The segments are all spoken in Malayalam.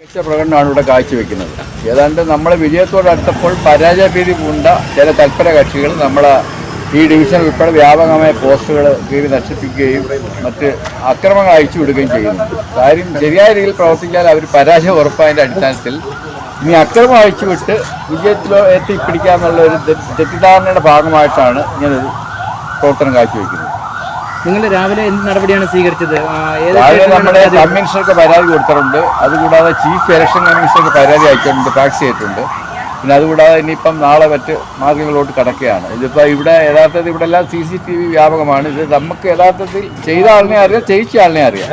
മികച്ച പ്രകടനമാണ് ഇവിടെ കാഴ്ചവെക്കുന്നത്. ഏതാണ്ട് നമ്മളെ വിജയത്തോടടുത്തപ്പോൾ പരാജയഭീതി പൂണ്ട ചില തൽപര കക്ഷികൾ നമ്മളെ ഈ ഡിവിഷൻ ഉൾപ്പെടെ വ്യാപകമായ പോസ്റ്റുകൾ കീറി നശിപ്പിക്കുകയും മറ്റ് അക്രമങ്ങൾ അയച്ചു വിടുകയും ചെയ്യുന്നു. കാര്യം ശരിയായ രീതിയിൽ പ്രവർത്തിച്ചാൽ അവർ പരാജയം ഉറപ്പായതിന്റെ അടിസ്ഥാനത്തിൽ ഇനി അക്രമം അയച്ചുവിട്ട് വിജയത്തിലോ എത്തിപ്പിടിക്കാമെന്നുള്ള ഒരു തെറ്റിദ്ധാരണയുടെ ഭാഗമായിട്ടാണ് ഇങ്ങനൊരു പ്രവർത്തനം കാഴ്ചവെക്കുന്നത്. നിങ്ങൾ രാവിലെ എന്ത് നടപടിയാണ് സ്വീകരിച്ചത്? രാവിലെ നമ്മുടെ? കമ്മീഷണർക്ക് പരാതി കൊടുത്തിട്ടുണ്ട്. അതുകൂടാതെ ചീഫ് ഇലക്ഷൻ കമ്മീഷണർക്ക് പരാതി അയച്ചിട്ടുണ്ട് ഫാക്സ് ചെയ്തിട്ടുണ്ട്. പിന്നെ അതുകൂടാതെ ഇനിയിപ്പം നാളെ മറ്റ് മാർഗങ്ങളോട്ട് കടക്കുകയാണ്. ഇതിപ്പോൾ ഇവിടെ യഥാർത്ഥത്തിൽ ഇവിടെ എല്ലാം സി സി ടി വി വ്യാപകമാണ്. ഇത് നമുക്ക് യഥാർത്ഥത്തിൽ ചെയ്ത ആളിനെ അറിയാം ചെയ്യിച്ച ആളിനെ അറിയാം.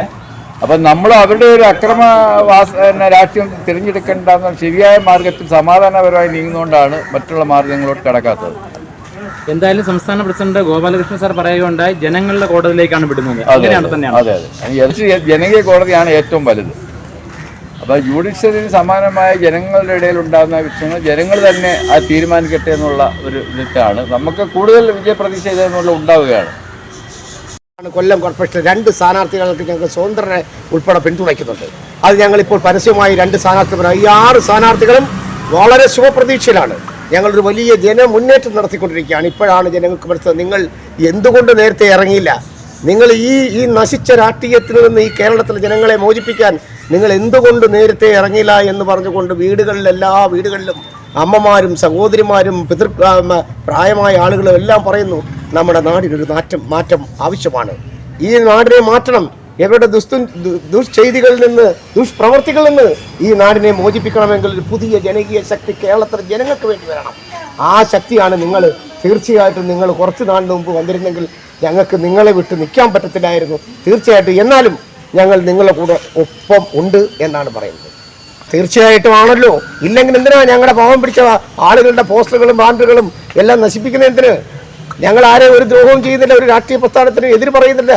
അപ്പം നമ്മൾ അവരുടെ ഒരു അക്രമ വാസ രാഷ്ട്രീയം തിരഞ്ഞെടുക്കേണ്ടെന്ന ശരിയായ മാർഗത്തിൽ സമാധാനപരമായി നീങ്ങുന്നതുകൊണ്ടാണ് മറ്റുള്ള മാർഗങ്ങളോട്ട് കടക്കാത്തത്. എന്തായാലും സംസ്ഥാന പ്രസിഡന്റ് ഗോപാലകൃഷ്ണൻ സാർ പറയുകയുണ്ടായി ജനങ്ങളുടെ കോടതിയിലേക്കാണ് വിടുന്നത്. അങ്ങനെയാണ് തന്നെയാണ്. അതെ അതെ. ജനകീയ കോടതിയാണ് ഏറ്റവും വലുത്. അപ്പോൾ ജുഡീഷ്യറിന് സമാനമായ ജനങ്ങളുടെ ഇടയിൽ ഉണ്ടാകുന്ന വിഷയങ്ങൾ ജനങ്ങൾ തന്നെ ആ തീരുമാനിക്കട്ടെ എന്നുള്ള ഒരു ഇതിട്ടാണ്. നമുക്ക് കൂടുതൽ വിജയപ്രതീക്ഷ ഇതെന്നുള്ള ഉണ്ടാവുകയാണ്. കൊല്ലം കോർപ്പറേഷൻ രണ്ട് സ്ഥാനാർത്ഥികൾക്ക് ഞങ്ങൾ സ്വതന്ത്രനെ ഉൾപ്പെടെ പിന്തുണയ്ക്കുന്നുണ്ട്. അത് ഞങ്ങൾ ഇപ്പോൾ പരസ്യമായി രണ്ട് സ്ഥാനാർത്ഥികൾ ഈ ആറ് സ്ഥാനാർത്ഥികളും വളരെ ശുഭപ്രതീക്ഷയിലാണ്. ഞങ്ങളൊരു വലിയ ജനമുന്നേറ്റം നടത്തിക്കൊണ്ടിരിക്കുകയാണ്. ഇപ്പോഴാണ് ജനങ്ങൾക്ക് മനസ്സിലായത് നിങ്ങൾ എന്തുകൊണ്ട് നേരത്തെ ഇറങ്ങിയില്ല? നിങ്ങൾ ഈ ഈ നശിച്ച രാഷ്ട്രീയത്തിൽ നിന്ന് ഈ കേരളത്തിലെ ജനങ്ങളെ മോചിപ്പിക്കാൻ നിങ്ങൾ എന്തുകൊണ്ട് നേരത്തെ ഇറങ്ങില്ല എന്ന് പറഞ്ഞുകൊണ്ട് വീടുകളിൽ എല്ലാ വീടുകളിലും അമ്മമാരും സഹോദരിമാരും പിതൃ പ്രായമായ ആളുകളും എല്ലാം പറയുന്നു നമ്മുടെ നാടിനൊരു മാറ്റം മാറ്റം ആവശ്യമാണ്. ഈ നാടിനെ മാറ്റണം. ഇവരുടെ ദുസ്തു ദുഷ്ചെയ്തികളിൽ നിന്ന് ദുഷ്പ്രവർത്തികളിൽ നിന്ന് ഈ നാടിനെ മോചിപ്പിക്കണമെങ്കിൽ ഒരു പുതിയ ജനകീയ ശക്തി കേരളത്തിലെ ജനങ്ങൾക്ക് വേണ്ടി വരണം. ആ ശക്തിയാണ് നിങ്ങൾ തീർച്ചയായിട്ടും നിങ്ങൾ കുറച്ച് നാളിന് മുമ്പ് വന്നിരുന്നെങ്കിൽ ഞങ്ങൾക്ക് നിങ്ങളെ വിട്ട് നിൽക്കാൻ പറ്റത്തില്ലായിരുന്നു. തീർച്ചയായിട്ടും എന്നാലും ഞങ്ങൾ നിങ്ങളുടെ കൂടെ ഒപ്പം ഉണ്ട് എന്നാണ് പറയുന്നത്. തീർച്ചയായിട്ടും ആണല്ലോ ഇല്ലെങ്കിൽ എന്തിനാ ഞങ്ങളുടെ പാവം പിടിച്ച ആളുകളുടെ പോസ്റ്ററുകളും ബാനറുകളും എല്ലാം നശിപ്പിക്കുന്ന എന്തിന് ഞങ്ങൾ ആരെയും ഒരു ദ്രോഹവും ചെയ്യുന്നില്ല ഒരു രാഷ്ട്രീയ പ്രസ്ഥാനത്തിന് എതിര് പറയുന്നില്ല.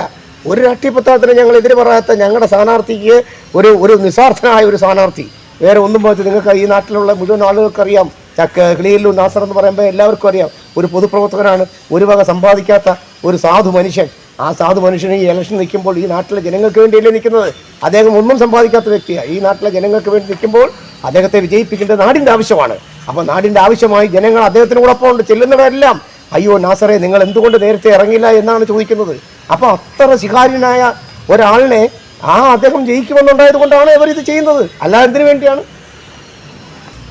ഒരു രാഷ്ട്രീയ പ്രസ്ഥാനത്തിന് ഞങ്ങൾ എതിര് പറയാത്ത ഞങ്ങളുടെ സ്ഥാനാർത്ഥിക്ക് ഒരു ഒരു നിസ്വാർത്ഥനായ ഒരു സ്ഥാനാർത്ഥി. വേറെ ഒന്നും പോയിട്ട് നിങ്ങൾക്ക് ഈ നാട്ടിലുള്ള മുഴുവൻ ആളുകൾക്കറിയാം. ചക്ക കിളിയിലു നാസർ എന്ന് പറയുമ്പോൾ എല്ലാവർക്കും അറിയാം. ഒരു പൊതുപ്രവർത്തകനാണ്. ഒരു വക സമ്പാദിക്കാത്ത ഒരു സാധു മനുഷ്യൻ. ആ സാധു മനുഷ്യൻ ഈ ഇലക്ഷൻ നിൽക്കുമ്പോൾ ഈ നാട്ടിലെ ജനങ്ങൾക്ക് വേണ്ടിയല്ലേ നിൽക്കുന്നത്? അദ്ദേഹം ഒന്നും സമ്പാദിക്കാത്ത വ്യക്തിയാണ് ഈ നാട്ടിലെ ജനങ്ങൾക്ക് വേണ്ടി നിൽക്കുമ്പോൾ അദ്ദേഹത്തെ വിജയിപ്പിക്കേണ്ടത് നാടിന്റെ ആവശ്യമാണ്. അപ്പോൾ നാടിന്റെ ആവശ്യമായി ജനങ്ങൾ അദ്ദേഹത്തിനോടൊപ്പം ഉണ്ട് ചെല്ലുന്നവരെല്ലാം അയ്യോ നാസറെ നിങ്ങൾ എന്തുകൊണ്ട് നേരത്തെ ഇറങ്ങില്ല എന്നാണ് ചോദിക്കുന്നത്? അപ്പോൾ അത്ര ശിഹാരിനായ ഒരാളിനെ ആ അദ്ദേഹം ജയിക്കുമെന്നുണ്ടായത് കൊണ്ടാണ് ഇത് ചെയ്യുന്നത്. അല്ല എന്തിനു വേണ്ടിയാണ്?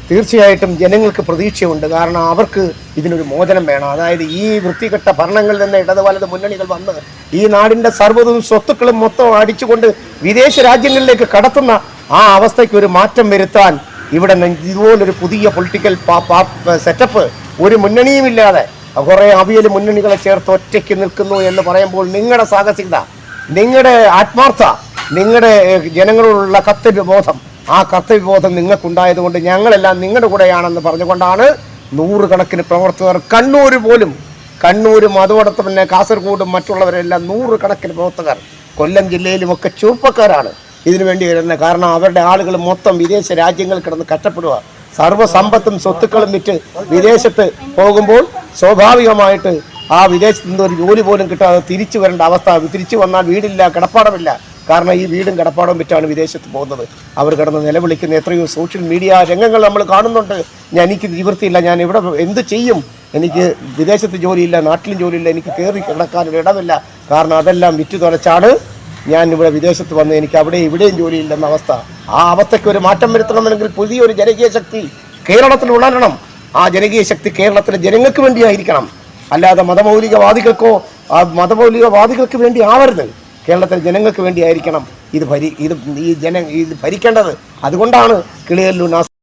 തീർച്ചയായിട്ടും ജനങ്ങൾക്ക് പ്രതീക്ഷയുണ്ട്. കാരണം അവർക്ക് ഇതിനൊരു മോചനം വേണം. അതായത് ഈ വൃത്തികെട്ട ഭരണങ്ങളിൽ നിന്ന് ഇടത് വലത് മുന്നണികൾ വന്ന് ഈ നാടിന്റെ സർവതും സ്വത്തുക്കളും മൊത്തം അടിച്ചുകൊണ്ട് വിദേശ രാജ്യങ്ങളിലേക്ക് കടത്തുന്ന ആ അവസ്ഥയ്ക്ക് ഒരു മാറ്റം വരുത്താൻ ഇവിടെ ഇതുപോലൊരു പുതിയ പൊളിറ്റിക്കൽ സെറ്റപ്പ് ഒരു മുന്നണിയുമില്ലാതെ കുറേ അവിയൽ മുന്നണികളെ ചേർത്ത് ഒറ്റയ്ക്ക് നിൽക്കുന്നു എന്ന് പറയുമ്പോൾ നിങ്ങളുടെ സാഹസികത നിങ്ങളുടെ ആത്മാർത്ഥ നിങ്ങളുടെ ജനങ്ങളോടുള്ള കർത്തവ്യ ബോധം ആ കർത്തവ്യ ബോധം നിങ്ങൾക്കുണ്ടായതുകൊണ്ട് ഞങ്ങളെല്ലാം നിങ്ങളുടെ കൂടെയാണെന്ന് പറഞ്ഞുകൊണ്ടാണ് നൂറുകണക്കിന് പ്രവർത്തകർ കണ്ണൂർ പോലും കണ്ണൂരും അതോടൊപ്പം തന്നെ കാസർഗോഡും മറ്റുള്ളവരെല്ലാം നൂറുകണക്കിന് പ്രവർത്തകർ കൊല്ലം ജില്ലയിലുമൊക്കെ ചെറുപ്പക്കാരാണ്. ഇതിനു വേണ്ടി വരുന്നത് കാരണം അവരുടെ ആളുകൾ മൊത്തം വിദേശ രാജ്യങ്ങൾ കിടന്ന് കഷ്ടപ്പെടുക. സർവസമ്പത്തും സ്വത്തുക്കളും വിറ്റ് വിദേശത്ത് പോകുമ്പോൾ സ്വാഭാവികമായിട്ട് ആ വിദേശത്ത് നിന്ന് ഒരു ജോലി പോലും കിട്ടാതെ തിരിച്ചു വരേണ്ട അവസ്ഥ. തിരിച്ചു വന്നാൽ വീടില്ല കിടപ്പാടമില്ല. കാരണം ഈ വീടും കിടപ്പാടവും വിറ്റാണ് വിദേശത്ത് പോകുന്നത്. അവർ കിടന്ന് നിലവിളിക്കുന്ന എത്രയോ സോഷ്യൽ മീഡിയ രംഗങ്ങൾ നമ്മൾ കാണുന്നുണ്ട്. ഞാൻ എനിക്ക് നിവൃത്തിയില്ല. ഞാൻ ഇവിടെ എന്ത് ചെയ്യും? എനിക്ക് വിദേശത്ത് ജോലിയില്ല നാട്ടിലും ജോലിയില്ല എനിക്ക് കയറി കിടക്കാനൊരു ഇടമില്ല. കാരണം അതെല്ലാം വിറ്റു തുലച്ചാണ് ഞാൻ ഇവിടെ വിദേശത്ത് വന്ന് എനിക്ക് അവിടെ ഇവിടെയും ജോലിയില്ലെന്ന അവസ്ഥ. ആ അവസ്ഥയ്ക്ക് ഒരു മാറ്റം വരുത്തണമെങ്കിൽ പുതിയൊരു ജനകീയ ശക്തി കേരളത്തിൽ ഉണരണം. ആ ജനകീയ ശക്തി കേരളത്തിലെ ജനങ്ങൾക്ക് വേണ്ടിയായിരിക്കണം. അല്ലാതെ മതമൗലികവാദികൾക്കോ ആ മതമൗലികവാദികൾക്ക് വേണ്ടി ആവരുത്. കേരളത്തിലെ ജനങ്ങൾക്ക് വേണ്ടിയായിരിക്കണം ഇത് ഭരി ഇത് ഈ ജന ഇത് ഭരിക്കേണ്ടത്. അതുകൊണ്ടാണ് കിളിയല്ലു നാസർ